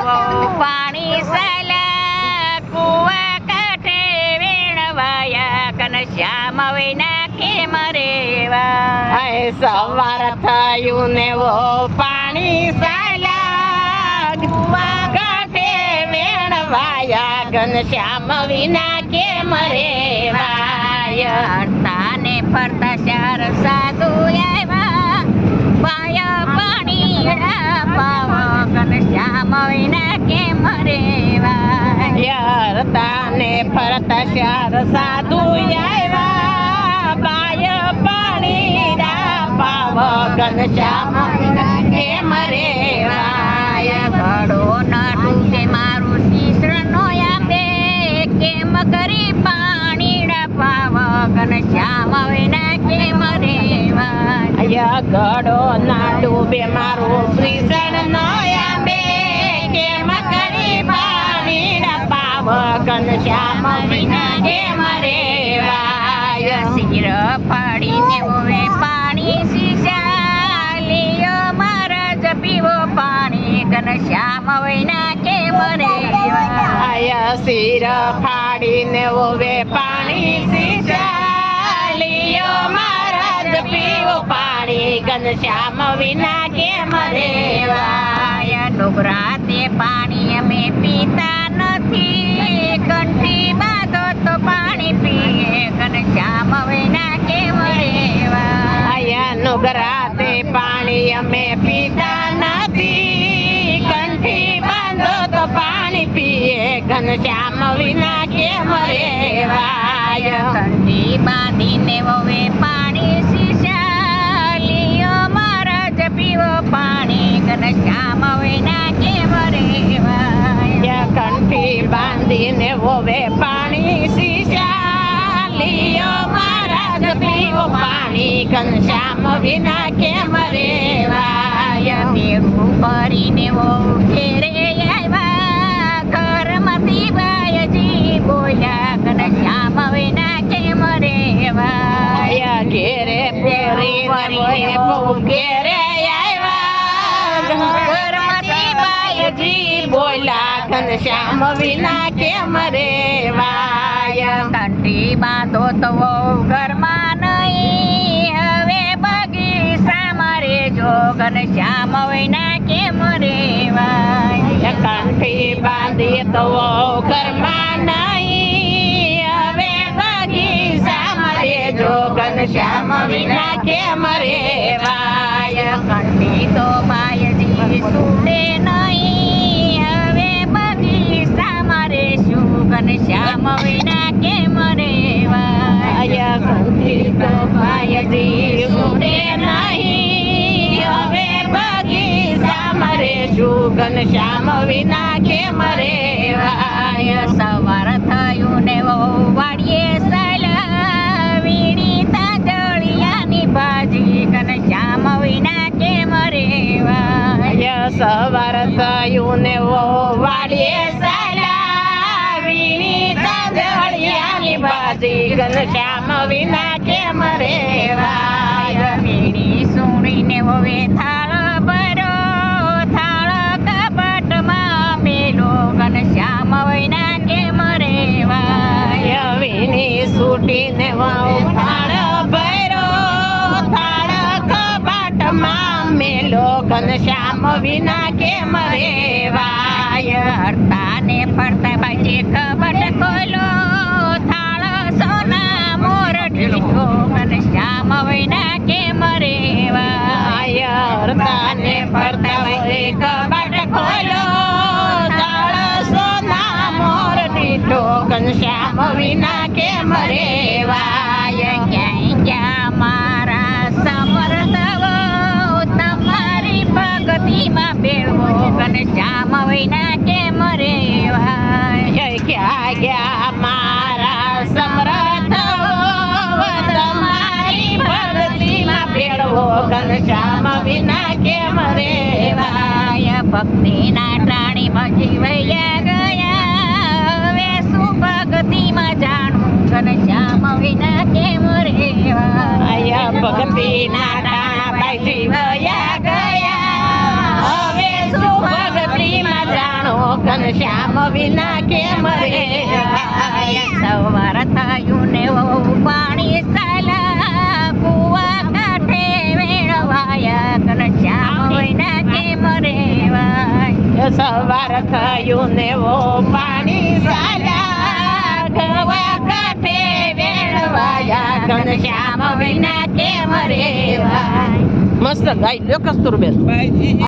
વો પાણી સાલા કુવા કાંઠે વેણવાયા ઘનશ્યામ વિના નાખે મરેવા સવાર થયું ને વો પાણી સાલા કુવા કાંઠે વેણવાયા ઘનશ્યામ વિના નાખે મરેવા તાને ફરતા ચાર સાધુ આવ્યા પાયા પાણી પાવ વિના કેમ રેવા યાર તાને ફરતા ચાર સાધુ આવ્યા. બાય પાણી પાવ ઘનશ્યામ કેમ રેવાય? ઘડો ના છે મારું શીશળ નો આપે. કેમ કરી પાણી પાવ ઘનશ્યામ વિના કેમ રેવા ઘડો ના બે મારું શ્રીષણ નો ઘનશ્યામ વિના કેમ રેવાય. શિર ફાડીને ઓવે પાણી શીશા મારા જ પીવો પાણી. ઘનશ્યામ વિના કેમ આયા શિર ફાડીને ઓવે પાણી સીસા મારા જ પીવો પાણી. ઘનશ્યામ વિના કેમ રેવાય? ડોગરા તે પાણી અમે પીતા નથી. પીએ વિના કેમ રેવાય કંઠી બાંધીને વવે પાણી શીશા લિયો મહારાજ પીવો પાણી. ઘનશ્યામ વિના કેમ રેવાય કંઠી બાંધીને વવે પાણી સીસા લિયો મહારાજ પીવો પાણી. ઘનશ્યામ વિના કેમ રેવાય મેળું ભરીને વો ઘેરે આવ્યા ઘરમાંથી બાયજી બોલ્યા ઘનશ્યામ વિના કેમ ઘનશ્યામ વિના કેમ રેવાય કંઠી બાંધો તો ઘરમાં નહીં. હવે બગીચામાં રેજો ઘનશ્યામ વિના કેમ રેવાય કંઠી બાંધી તો ઘરમાં ઘનશ્યામ વિના કે મરે વાય કંઠી તો બાયજી સુડે નહીં હવે બગીચામાં રેશું શ્યામ વિના કે મરે વાય? કંઠી તો ભાઈજી સુને નહીં હવે બગીચામાં રેશું શ્યામ વિના કે મરે વાય સવાર થયું ને વહુ વાડીએ સાલા વીણી તાજળિયાની ભાજી ઘનશ્યામ વિના કેમ રેવાય ય સવાર થયું ને વો વાડીએ સાલા વીણી તાંદળિયાની બાજી ઘનશ્યામ વિના કેમ રેવાય? સુણીને હવે થાળ ઘનશ્યામ વિના કેમ રેવાય? હરતા ને ફરતા બાજે કબટ ખોલો થાળ સોના મોર ઢીલો ઘનશ્યામ વિના કેમ રેવાય? તાને ફરતા હોય કબાટ ખોલો થાળ સોના મોર ઢીલો ઘનશ્યામ વિના કેમ રેવાય ભક્તિના ડાણા ભાઈ જીવયા ગયા હવે શું ભક્તિમાં જાણો ઘનશ્યામ વિના કેમ રેવાય સવાર થયું ને પાણી સાલા મસ્ત ગાઈ લ્યો કસ્તુરબેન